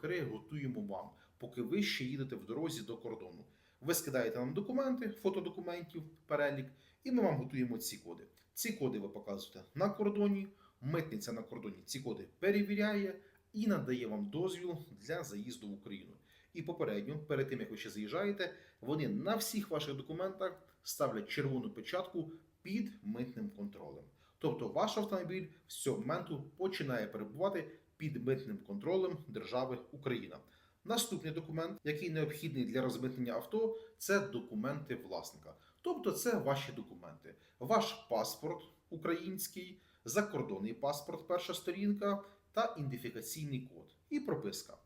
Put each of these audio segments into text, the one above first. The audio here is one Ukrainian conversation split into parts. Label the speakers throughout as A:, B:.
A: брокери готуємо вам, поки ви ще їдете в дорозі до кордону. Ви скидаєте нам документи, фото документів, перелік, і ми вам готуємо ці коди. Ці коди ви показуєте на кордоні. Митниця на кордоні ці коди перевіряє і надає вам дозвіл для заїзду в Україну. І попередньо, перед тим як ви ще заїжджаєте, вони на всіх ваших документах ставлять червону печатку під митним контролем. Тобто ваш автомобіль з цього моменту починає перебувати під митним контролем держави Україна. Наступний документ, який необхідний для розмитнення авто, це документи власника. Тобто, це ваші документи, ваш паспорт український, закордонний паспорт, перша сторінка та ідентифікаційний код і прописка.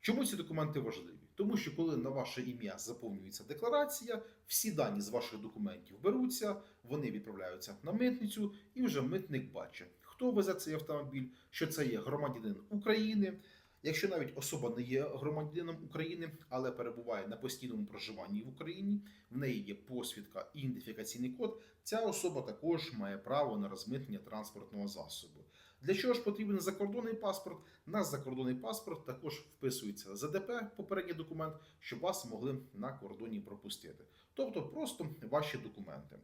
A: Чому ці документи важливі? Тому що коли на ваше ім'я заповнюється декларація, всі дані з ваших документів беруться, вони відправляються на митницю, і вже митник бачить, хто везе цей автомобіль, що це є громадянин України. Якщо навіть особа не є громадянином України, але перебуває на постійному проживанні в Україні, в неї є посвідка і ідентифікаційний код, ця особа також має право на розмитнення транспортного засобу. Для чого ж потрібен закордонний паспорт? На закордонний паспорт також вписується ЗДП, попередній документ, щоб вас могли на кордоні пропустити. Тобто просто ваші документи.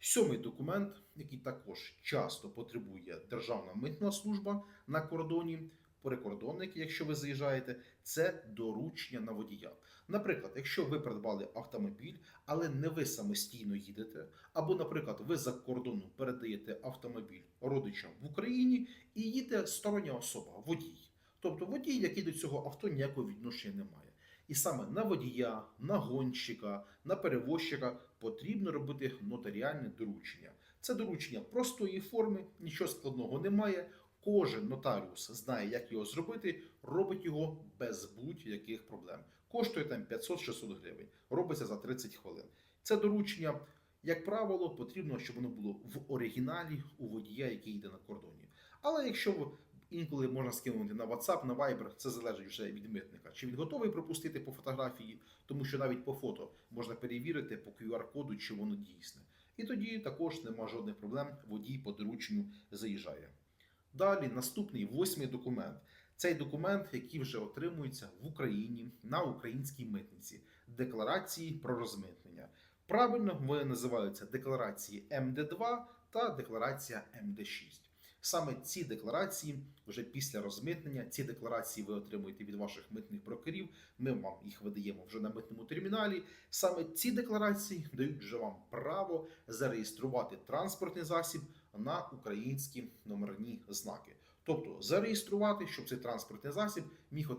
A: Сьомий документ, який також часто потребує Державна митна служба на кордоні, прикордонники, якщо ви заїжджаєте, це доручення на водія. Наприклад, якщо ви придбали автомобіль, але не ви самостійно їдете, або, наприклад, ви за кордону передаєте автомобіль родичам в Україні і їде стороння особа, водій. Тобто водій, який до цього авто ніякого відношення не має. І саме на водія, на гонщика, на перевозчика потрібно робити нотаріальне доручення. Це доручення простої форми, нічого складного немає. Кожен нотаріус знає, як його зробити, робить його без будь-яких проблем. Коштує там 500-600 гривень, робиться за 30 хвилин. Це доручення, як правило, потрібно, щоб воно було в оригіналі у водія, який йде на кордоні. Але якщо інколи можна скинути на WhatsApp, на Viber, це залежить вже від митника. Чи він готовий пропустити по фотографії, тому що навіть по фото можна перевірити по QR-коду, чи воно дійсне. І тоді також нема жодних проблем, водій по дорученню заїжджає. Далі наступний восьмий документ. Цей документ, який вже отримується в Україні на українській митниці декларації про розмитнення. Правильно вони називаються декларації МД2 та декларація МД6. Саме ці декларації вже після розмитнення. Ці декларації ви отримуєте від ваших митних брокерів. Ми вам їх видаємо вже на митному терміналі. Саме ці декларації дають вже вам право зареєструвати транспортний засіб на українські номерні знаки. Тобто зареєструвати, щоб цей транспортний засіб міг отримати.